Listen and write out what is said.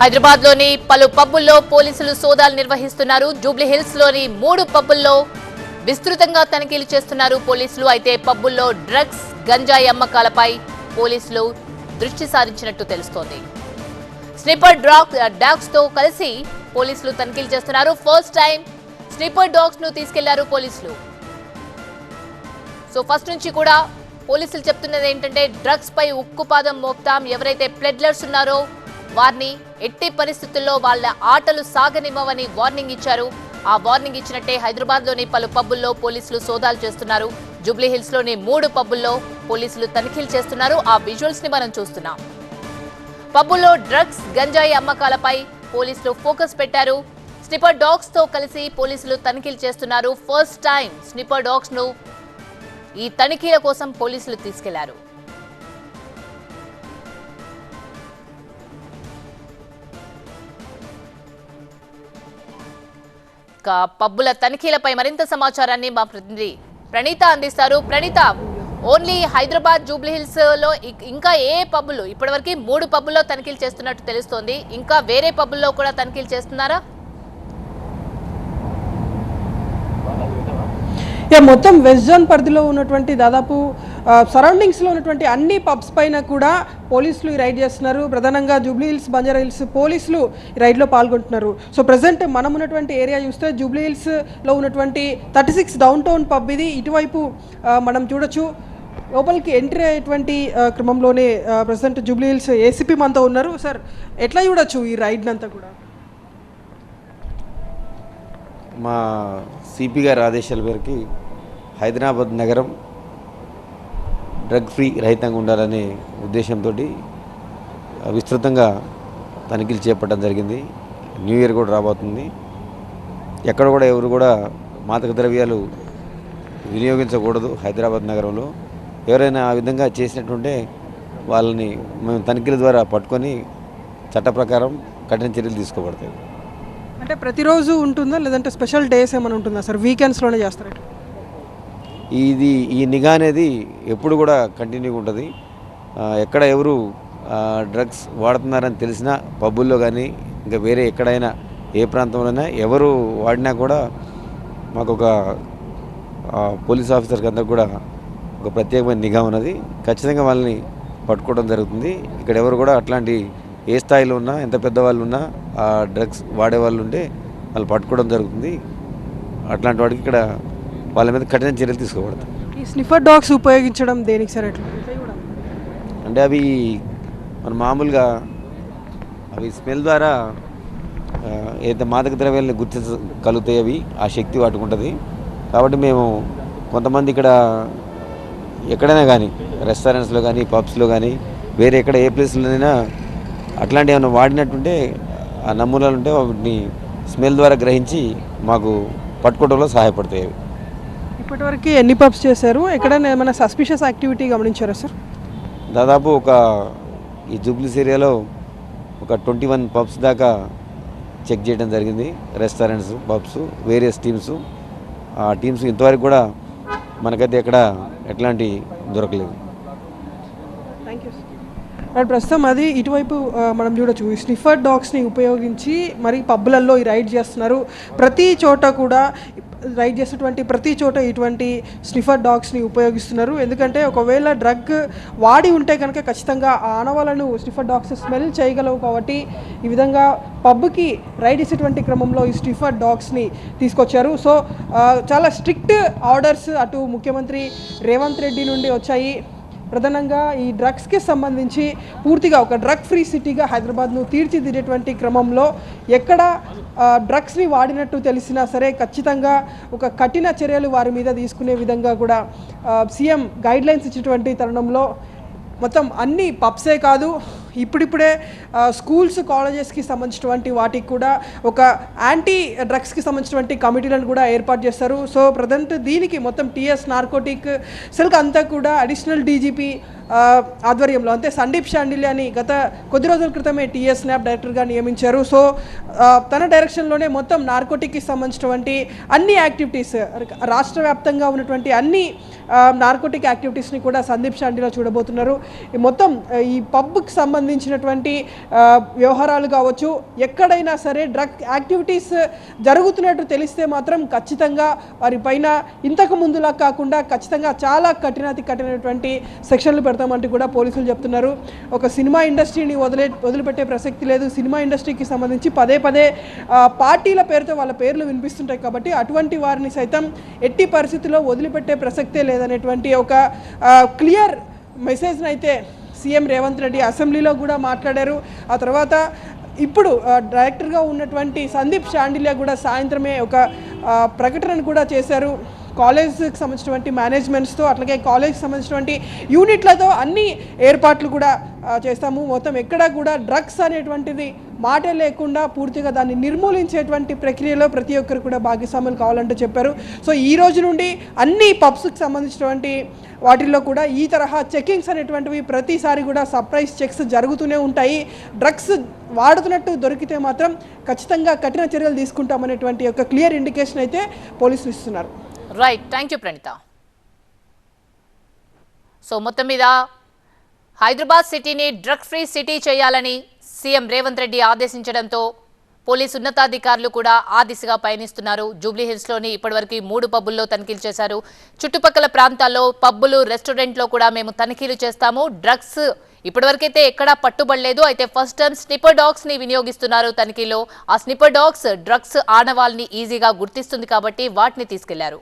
హైదరాబాద్లోని పలు పబ్బుల్లో పోలీసులు సోదాలు నిర్వహిస్తున్నారు. జూబ్లీహిల్స్లోని మూడు పబ్బుల్లో విస్తృతంగా తనిఖీలు చేస్తున్నారు పోలీసులు. అయితే పబ్బుల్లో డ్రగ్స్ గంజాయి అమ్మకాలపై పోలీసులు దృష్టి సారించినట్టు తెలుస్తోంది. స్నిపర్ డాగ్ డాగ్స్తో కలిసి పోలీసులు తనిఖీలు చేస్తున్నారు. ఫస్ట్ టైం స్నిపర్ డాగ్స్ను తీసుకెళ్ళారు పోలీసులు. సో ఫస్ట్ నుంచి కూడా పోలీసులు చెప్తున్నది ఏంటంటే డ్రగ్స్ పై ఉక్కుపాదం మోపుతాం. ఎవరైతే ప్లెడ్లర్స్ ఉన్నారో వారిని ఎట్టి పరిస్థితుల్లో వాళ్ళ ఆటలు సాగనివ్వవని వార్నింగ్ ఇచ్చారు. ఆ వార్నింగ్ ఇచ్చినట్టే హైదరాబాద్లోని పలు పబ్బుల్లో పోలీసులు సోదాలు చేస్తున్నారు. జూబ్లీ లోని మూడు పబ్బుల్లో పోలీసులు తనిఖీలు చేస్తున్నారు. ఆ విజువల్స్ని మనం చూస్తున్నాం. పబ్బుల్లో డ్రగ్స్ గంజాయి అమ్మకాలపై పోలీసులు ఫోకస్ పెట్టారు. స్నిపర్ డాగ్స్తో కలిసి పోలీసులు తనిఖీలు చేస్తున్నారు. ఫస్ట్ టైం స్నిపర్ డాగ్స్ను ఈ తనిఖీల కోసం పోలీసులు తీసుకెళ్ళారు. ఇక పబ్బుల తనిఖీలపై మరింత సమాచారాన్ని మా ప్రతినిధి ప్రణీత అందిస్తారు. ప్రణీత ఓన్లీ హైదరాబాద్ జూబ్లీ హిల్స్లో ఇంకా ఏ పబ్బులు ఇప్పటివరకు మూడు పబ్బుల్లో తనిఖీలు చేస్తున్నట్టు తెలుస్తోంది. ఇంకా వేరే పబ్బుల్లో కూడా తనిఖీలు చేస్తున్నారా? మొత్తం వెస్ట్ జోన్ పరిధిలో ఉన్నటువంటి దాదాపు సరౌండింగ్స్లో ఉన్నటువంటి అన్ని పబ్స్ పైన కూడా పోలీసులు ఈ రైడ్ చేస్తున్నారు. ప్రధానంగా జూబ్లీ హిల్స్ బంజారా హిల్స్ పోలీసులు ఈ రైడ్లో పాల్గొంటున్నారు. సో ప్రజెంట్ మనం ఉన్నటువంటి ఏరియా చూస్తే జూబ్లీ హిల్స్లో ఉన్నటువంటి thirty six down town pub ఇది. ఇటువైపు మనం చూడొచ్చు. లోపలికి ఎంట్రీ అయ్యేటువంటి క్రమంలోనే ప్రజెంట్ జూబ్లీ హిల్స్ ఏసీపీ మనతో ఉన్నారు. సార్ ఎట్లా చూడొచ్చు ఈ రైడ్నంతా కూడా? మా సిపి గారి ఆదేశాల మేరకి హైదరాబాద్ నగరం డ్రగ్ ఫ్రీ రహితంగా ఉండాలనే ఉద్దేశంతో విస్తృతంగా తనిఖీలు చేపట్టడం జరిగింది. న్యూ ఇయర్ కూడా రాబోతుంది. ఎక్కడ కూడా ఎవరు కూడా మాదక ద్రవ్యాలు వినియోగించకూడదు హైదరాబాద్ నగరంలో. ఎవరైనా ఆ విధంగా చేసినట్టుంటే వాళ్ళని మేము తనిఖీల ద్వారా పట్టుకొని చట్ట ప్రకారం కఠిన చర్యలు తీసుకోబడతాయి. అంటే ప్రతిరోజు ఉంటుందా? లేదంటే స్పెషల్ డేస్ ఏమైనా ఉంటుందా సార్? వీకెండ్స్లోనే చేస్తారా? ఇది ఈ నిఘా అనేది ఎప్పుడు కూడా కంటిన్యూగా ఉంటుంది. ఎక్కడ ఎవరు డ్రగ్స్ వాడుతున్నారని తెలిసినా పబ్బుల్లో కానీ ఇంకా వేరే ఎక్కడైనా ఏ ప్రాంతంలోనైనా ఎవరు వాడినా కూడా మాకు ఒక పోలీస్ ఆఫీసర్కి అందరు కూడా ఒక ప్రత్యేకమైన నిఘా ఉన్నది. ఖచ్చితంగా వాళ్ళని పట్టుకోవడం జరుగుతుంది. ఇక్కడ ఎవరు కూడా అట్లాంటి ఏ స్థాయిలో ఉన్నా ఎంత పెద్దవాళ్ళు ఉన్నా ఆ డ్రగ్స్ వాడే వాళ్ళు ఉంటే వాళ్ళు పట్టుకోవడం జరుగుతుంది. అట్లాంటి వాడికి ఇక్కడ వాళ్ళ మీద కఠిన చర్యలు తీసుకోబడతాయి ఈ స్నిఫర్ డాగ్స్ ఉపయోగించడం దేనికి సార్ ఎట్లా? అంటే అవి మన మామూలుగా అవి స్మెల్ ద్వారా ఏదైతే మాదక ద్రవ్యాలను గుర్తించగలుగుతాయి అవి ఆ శక్తి వాటికి ఉంటుంది. కాబట్టి మేము కొంతమంది ఇక్కడ ఎక్కడైనా కానీ రెస్టారెంట్స్లో కానీ పబ్స్లో కానీ వేరే ఎక్కడ ఏ ప్లేస్లోనైనా అట్లాంటి ఏమైనా వాడినట్టుంటే ఆ నమూనాలు ఉంటే వాటిని స్మెల్ ద్వారా గ్రహించి మాకు పట్టుకోవడంలో సహాయపడతాయి అవి. ఇప్పటివరకు ఎన్ని పబ్స్ చేశారు? ఎక్కడైనా ఏమైనా సస్పిషియస్ యాక్టివిటీ గమనించారా సార్? దాదాపు ఒక ఈ జూబ్లీస్ ఏరియాలో ఒక ట్వంటీ వన్ పబ్స్ దాకా చెక్ చేయడం జరిగింది. Restaurants pubs various teams. ఆ టీమ్స్ ఇంతవరకు కూడా మనకైతే ఎక్కడ ఎట్లాంటి దొరకలేదు. అండ్ ప్రస్తుతం అది ఇటువైపు మనం చూడొచ్చు. ఈ స్నిఫర్ డాగ్స్ని ఉపయోగించి మరి పబ్బులలో ఈ రైడ్ చేస్తున్నారు. ప్రతి చోట కూడా రైడ్ చేసేటువంటి ప్రతి చోట ఇటువంటి స్నిఫర్ డాగ్స్ని ఉపయోగిస్తున్నారు. ఎందుకంటే ఒకవేళ డ్రగ్ వాడి ఉంటే కనుక ఖచ్చితంగా ఆనవాళ్ళను స్నిఫర్ డాగ్స్ స్మెల్ చేయగలవు కాబట్టి ఈ విధంగా పబ్కి రైడ్ చేసేటువంటి క్రమంలో ఈ స్టిఫర్ డాగ్స్ని తీసుకొచ్చారు. సో చాలా స్ట్రిక్ట్ ఆర్డర్స్ అటు ముఖ్యమంత్రి రేవంత్ రెడ్డి నుండి వచ్చాయి. ప్రధానంగా ఈ డ్రగ్స్కి సంబంధించి పూర్తిగా ఒక డ్రగ్ ఫ్రీ సిటీగా హైదరాబాద్ను తీర్చిదిద్దేటువంటి క్రమంలో ఎక్కడ డ్రగ్స్ని వాడినట్టు తెలిసినా సరే ఖచ్చితంగా ఒక కఠిన చర్యలు వారి మీద తీసుకునే విధంగా కూడా సీఎం గైడ్లైన్స్ ఇచ్చినటువంటి తరుణంలో మొత్తం అన్ని పబ్సే కాదు ఇప్పుడిప్పుడే స్కూల్స్ కాలేజెస్కి సంబంధించినటువంటి వాటికి కూడా ఒక యాంటీ డ్రగ్స్కి సంబంధించినటువంటి కమిటీలను కూడా ఏర్పాటు చేస్తారు. సో ప్రజెంట్ దీనికి మొత్తం టీఎస్ నార్కోటిక్ సెల్కి అంతా కూడా అడిషనల్ డీజీపీ ఆధ్వర్యంలో. అంటే సందీప్ షాండిల్య అని గత కొద్ది రోజుల క్రితమే టీఎస్ స్నాప్ డైరెక్టర్గా నియమించారు. సో తన డైరెక్షన్లోనే మొత్తం నార్కోటిక్కి సంబంధించినటువంటి అన్ని యాక్టివిటీస్ రాష్ట్ర వ్యాప్తంగా ఉన్నటువంటి అన్ని నార్కోటిక్ యాక్టివిటీస్ని కూడా సందీప్ షాండిలో చూడబోతున్నారు. మొత్తం ఈ పబ్కి సంబంధించినటువంటి వ్యవహారాలు కావచ్చు ఎక్కడైనా సరే డ్రగ్ యాక్టివిటీస్ జరుగుతున్నట్టు తెలిస్తే మాత్రం ఖచ్చితంగా వారి పైన ఇంతకు ముందులా కాకుండా ఖచ్చితంగా చాలా కఠినాతి కఠినటువంటి సెక్షన్లు పెడతామంటూ కూడా పోలీసులు చెప్తున్నారు. ఒక సినిమా ఇండస్ట్రీని వదిలే వదిలిపెట్టే ప్రసక్తి లేదు. సినిమా ఇండస్ట్రీకి సంబంధించి పదే పదే పార్టీల పేరుతో వాళ్ళ పేర్లు వినిపిస్తుంటాయి కాబట్టి అటువంటి వారిని సైతం ఎట్టి పరిస్థితుల్లో వదిలిపెట్టే ప్రసక్తే లేదనేటువంటి ఒక క్లియర్ మెసేజ్ని అయితే సీఎం రేవంత్ రెడ్డి అసెంబ్లీలో కూడా మాట్లాడారు. ఆ తర్వాత ఇప్పుడు డైరెక్టర్గా ఉన్నటువంటి సందీప్ షాండిల్య కూడా సాయంత్రమే ఒక ప్రకటన కూడా చేశారు. కాలేజ్కి సంబంధించినటువంటి మేనేజ్మెంట్స్తో అట్లాగే కాలేజ్కి సంబంధించినటువంటి యూనిట్లతో అన్ని ఏర్పాట్లు కూడా చేస్తాము. మొత్తం ఎక్కడా కూడా డ్రగ్స్ అనేటువంటిది మాటే లేకుండా పూర్తిగా దాన్ని నిర్మూలించేటువంటి ప్రక్రియలో ప్రతి ఒక్కరు కూడా భాగస్వాములు కావాలంటూ చెప్పారు. సో ఈ రోజు నుండి అన్ని పబ్స్కి సంబంధించినటువంటి వాటిల్లో కూడా ఈ తరహా చెకింగ్స్ అనేటువంటివి ప్రతిసారి కూడా సర్ప్రైజ్ చెక్స్ జరుగుతూనే ఉంటాయి. డ్రగ్స్ వాడుతున్నట్టు దొరికితే మాత్రం ఖచ్చితంగా కఠిన చర్యలు తీసుకుంటామనేటువంటి ఒక క్లియర్ ఇండికేషన్ అయితే పోలీసులు ఇస్తున్నారు. Right thank you Pranitha so మొత్తం మీద హైదరాబాద్ సిటీని డ్రగ్ ఫ్రీ సిటీ చేయాలని సీఎం రేవంత్ రెడ్డి ఆదేశించడంతో పోలీసు ఉన్నతాధికారులు కూడా ఆ దిశగా పయనిస్తున్నారు. జూబ్లీహిల్స్లోని ఇప్పటివరకు మూడు పబ్బుల్లో తనిఖీలు చేశారు. చుట్టుపక్కల ప్రాంతాల్లో పబ్బులు రెస్టారెంట్లో కూడా మేము తనిఖీలు చేస్తాము. డ్రగ్స్ ఇప్పటివరకైతే ఎక్కడా పట్టుబడలేదు. అయితే ఫస్ట్ టైం స్నిపర్ డాగ్స్ని వినియోగిస్తున్నారు తనిఖీలో. ఆ స్నిపర్ డాగ్స్ డ్రగ్స్ ఆనవాల్ని ఈజీగా గుర్తిస్తుంది కాబట్టి వాటిని తీసుకెళ్ళారు.